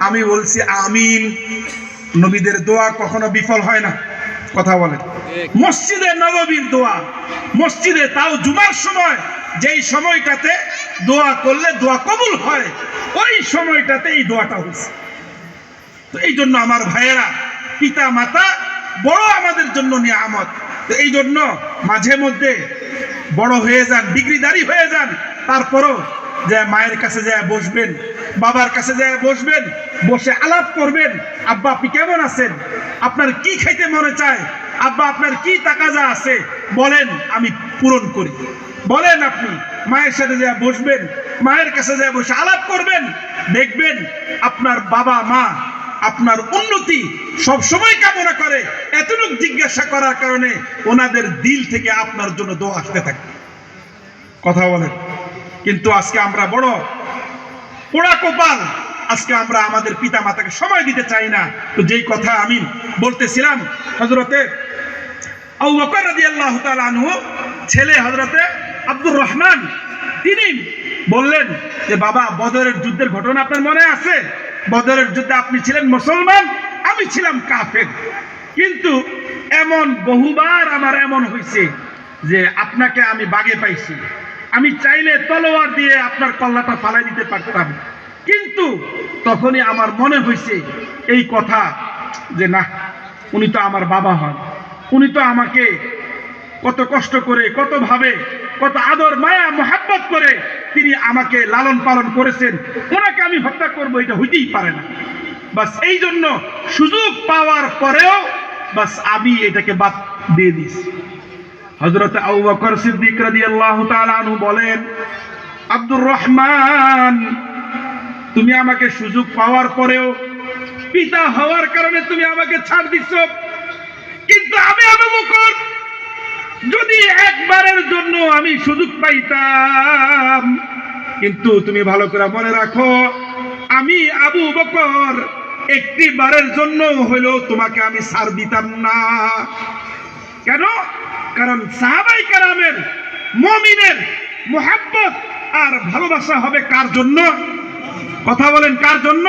আমি বলছি আমিন। নবীদের দোয়া কখনো বিফল হয় না। কথা বলেন। মসজিদে নববীর দোয়া মসজিদে তাও জুমার সময় যেই সময়টাতে দোয়া করলে দোয়া কবুল হয় ওই সময়টাতে এই দোয়াটা হয়েছে। তো এই জন্য আমার ভাইয়েরা পিতা মাতা বড় আমাদের জন্য নিয়ামত। তো এই জন্য মাঝে মধ্যে বড় হয়ে যান ডিগ্রিদারি হয়ে যান তারপরও যে মায়ের কাছে যায় বসবেন বাবার কাছে যায়, বসবেন, বসে আলাপ করবেন, আব্বা, আপনি কেমন আছেন? আপনার কি খাইতে মনে চায়? আব্বা, আপনার কি তাকাজা আছে? বলেন, আমি পূরণ করি। বলেন আপনি, মায়ের সাথে যা বসবেন, মায়ের কাছে যা বসে আলাপ করবেন, দেখবেন আপনার বাবা মা, আপনার উন্নতি সব সময় কামনা করে। এতটুকু জিজ্ঞাসা করার কারণে ওনাদের দিল থেকে আপনার জন্য দোয়া আসতে থাকে। কথা বলেন। কিন্তু আজকে আমরা বড় পোড়া কপাল। আজকে আমরা আমাদের পিতা মাতাকে সময় দিতে চাই না। তো যেই কথা আমি বলতেছিলাম হজরতে আনহু, ছেলে হজরতে আব্দুর রহমান, তিনি বললেন যে, বাবা, বদরের যুদ্ধের ঘটনা আপনার মনে আছে? বদরের যুদ্ধে আপনি ছিলেন মুসলমান, আমি ছিলাম কাফের। কিন্তু এমন বহুবার আমার এমন হয়েছে যে, আপনাকে আমি বাগে পাইছি। আমি চাইলে তলোয়ার দিয়ে আপনার কল্লাটা ফালাই দিতে পারতাম। কিন্তু তখনই আমার মনে হয়েছে এই কথা যে না উনি তো আমার বাবা হন। উনি তো আমাকে কত কষ্ট করে, কত ভাবে, কত আদর, মায়া, মোহাব্বত করে তিনি আমাকে লালন পালন করেছেন। ওনাকে আমি হত্যা করব, এটা হইতেই পারে না। বাস এই জন্য সুযোগ পাওয়ার পরেও বাস আমি এটাকে বাদ দিয়ে দিয়েছি। হজরত আবু সিদ্দিক রাদিয়াল্লাহু তাআলা আনহু বলেন, আব্দুর রহমান, তুমি আমাকে সুযোগ পাওয়ার পরেও, পিতা হওয়ার কারণে তুমি আমাকে ছাড় দিচ্ছ। কিন্তু আমি আবু বকর, যদি একবারের জন্য আমি সুযোগ পাইতাম, কিন্তু তুমি ভালো করে মনে রাখো, আমি আবু বকর একটি বারের জন্য হইলেও তোমাকে আমি ছাড় দিতাম না। কেন? কারণ সাহাবাই কারামের মমিনের মোহাব্বত আর ভালোবাসা হবে কার জন্য? কথা বলেন, কার জন্য?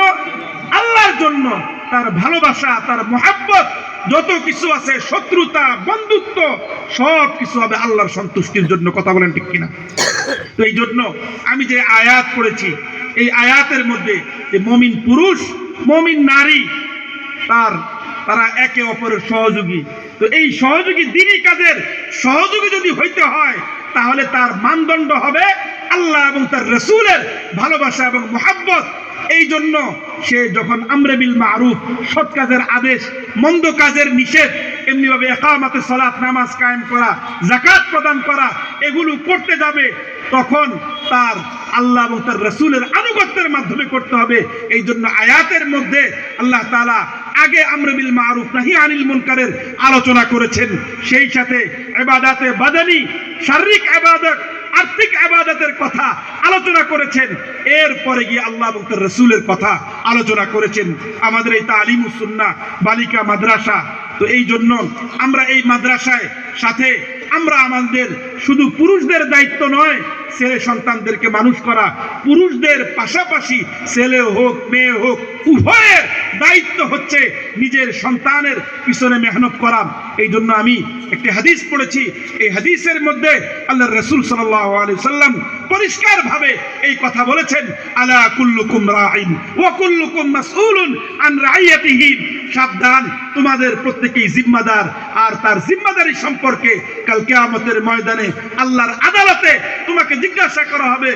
আল্লাহর জন্য। তার ভালোবাসা, তার মোহাব্বত, যত কিছু আছে, শত্রুতা, বন্ধুত্ব, সব কিছু হবে আল্লাহর সন্তুষ্টির জন্য। কথা বলেন ঠিক কিনা? তো এই জন্য আমি যে আয়াত করেছি এই আয়াতের মধ্যে যে মমিন পুরুষ, মমিন নারী, তার, তারা একে অপরের সহযোগী। তো এই সহযোগী দিনই কাজের সহযোগী যদি হইতে হয়, তাহলে তার মানদণ্ড হবে আল্লাহ এবং তার রসুলের ভালোবাসা এবং মোহাব্বত। এই জন্য সে যখন আমরে বিল মারুফ, সৎ কাজের আদেশ, মন্দ কাজের নিষেধ, এমনিভাবে একামাতে সলাৎ, নামাজ কায়েম করা জাকাত প্রদান করা, এগুলো করতে যাবে, তখন তার আল্লাহ এবং তার রসুলের আনুগত্যের মাধ্যমে করতে হবে। এই জন্য আয়াতের মধ্যে আল্লাহ তাআলা আগে আমরে বিল মারুফ, নাহি আনিল মুনকারের আলোচনা করেছেন। সেই সাথে এবাদাতে বাদানি, শারীরিক আবাদত আর্থিক আবাদতের কথা আলোচনা করেছেন। এরপরে গিয়ে আল্লাহ এবং তার রসুলের কথা আলোচনা করেছেন। আমাদের এই তালিম সুন্না বালিকা মাদ্রাসা। তো এই জন্য আমরা এই মাদ্রাসায় সাথে আমরা আমাদের শুধু পুরুষদের দায়িত্ব নয়, ছেলে সন্তানদেরকে মানুষ করা, পুরুষদের পাশাপাশি ছেলে হোক, মেয়ে হোক উভয়ের দায়িত্ব হচ্ছে নিজের সন্তানের পিছনে মেহনত করা। এই জন্য আমি একটি হাদিস পড়েছি। এই হাদিসের মধ্যে আল্লাহ রসুল সাল্লাম পরিষ্কার ভাবে এই কথা বলেছেন, আলা কুল্লুকুম রাইন ওয়া কুল্লুকুম আন রাইয়াতিহি। সাবধান, তোমাদের প্রত্যেকেই জিম্মাদার, আর তার জিম্মাদারি সম্পর্কে কাল কিয়ামতের ময়দানে আল্লাহর আদালতে তোমাকে জিজ্ঞাসা করা হবে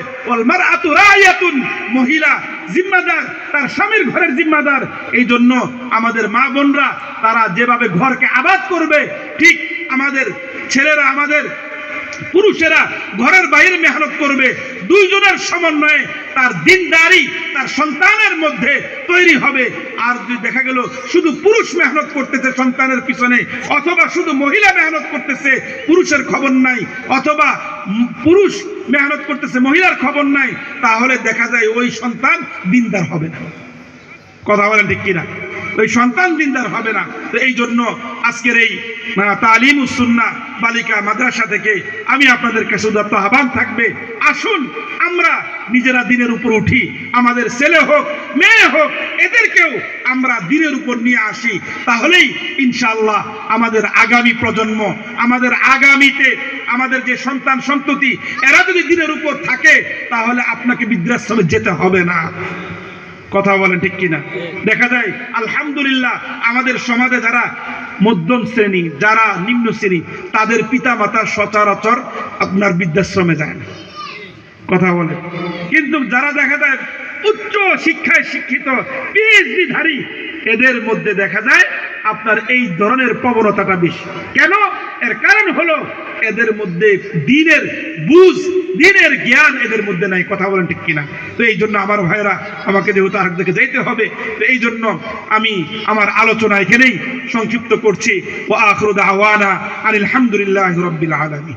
মহিলা জিম্মাদার, তার স্বামীর ঘরের জিম্মাদার। এই জন্য আমাদের মা বোনরা, তারা যেভাবে ঘরকে আবাদ করবে, ঠিক আমাদের ছেলেরা, আমাদের পুরুষেরা ঘরের বাইরে মেহনত করবে। দুইজনের সমন্বয়ে তার দিনদারি, তার সন্তানের মধ্যে তৈরি হবে। আর যদি দেখা গেল শুধু পুরুষ মেহনত করতেছে সন্তানের পিছনে, অথবা শুধু মহিলা মেহনত করতেছে, পুরুষের খবর নাই, অথবা পুরুষ মেহনত করতেছে, মহিলার খবর নাই, তাহলে দেখা যায় ওই সন্তান দিনদার হবে না। কথা বলেন ঠিক কিনা? ওই সন্তান দিনদার হবে না। তো এই জন্য আজকের এই তালিম উসুন্না বালিকা মাদ্রাসা থেকে আমি আপনাদের কাছে আহ্বান থাকবে। আসুন, আমরা নিজেরা দিনের উপর উঠি। আমাদের ছেলে হোক, মেয়ে হোক, এদেরকেও আমরা দিনের উপর নিয়ে আসি। তাহলেই ইনশাআল্লাহ আমাদের আগামী প্রজন্ম, আমাদের আগামীতে আমাদের যে সন্তান সন্ততি, এরা যদি দিনের উপর থাকে, তাহলে আপনাকে বৃদ্ধাশ্রমে যেতে হবে না। কথা বলেন ঠিক কিনা? দেখা যায়, আলহামদুলিল্লাহ, আমাদের সমাজে যারা মধ্যম শ্রেণি, যারা নিম্ন শ্রেণি, তাদের পিতা মাতা সচরাচর আপনার বৃদ্ধাশ্রমে যায় না। কথা বলে। কিন্তু যারা দেখা যায় উচ্চ শিক্ষায় শিক্ষিত, পিএইচডিধারী, এদের মধ্যে দেখা যায় আপনার এই ধরনের প্রবণতাটা বেশি। কেন? এর কারণ হলো এদের মধ্যে দিনের বুঝ, দিনের জ্ঞান এদের মধ্যে নাই। কথা বলেন ঠিক কিনা? তো এই জন্য আমার ভাইরা আমাকে যেহেতু আর দিকে যাইতে হবে, তো এই জন্য আমি আমার আলোচনা এখানেই সংক্ষিপ্ত করছি। ও আখরুদ আওয়ানা আনিল হামদুলিল্লাহ রব্বিল আলামিন।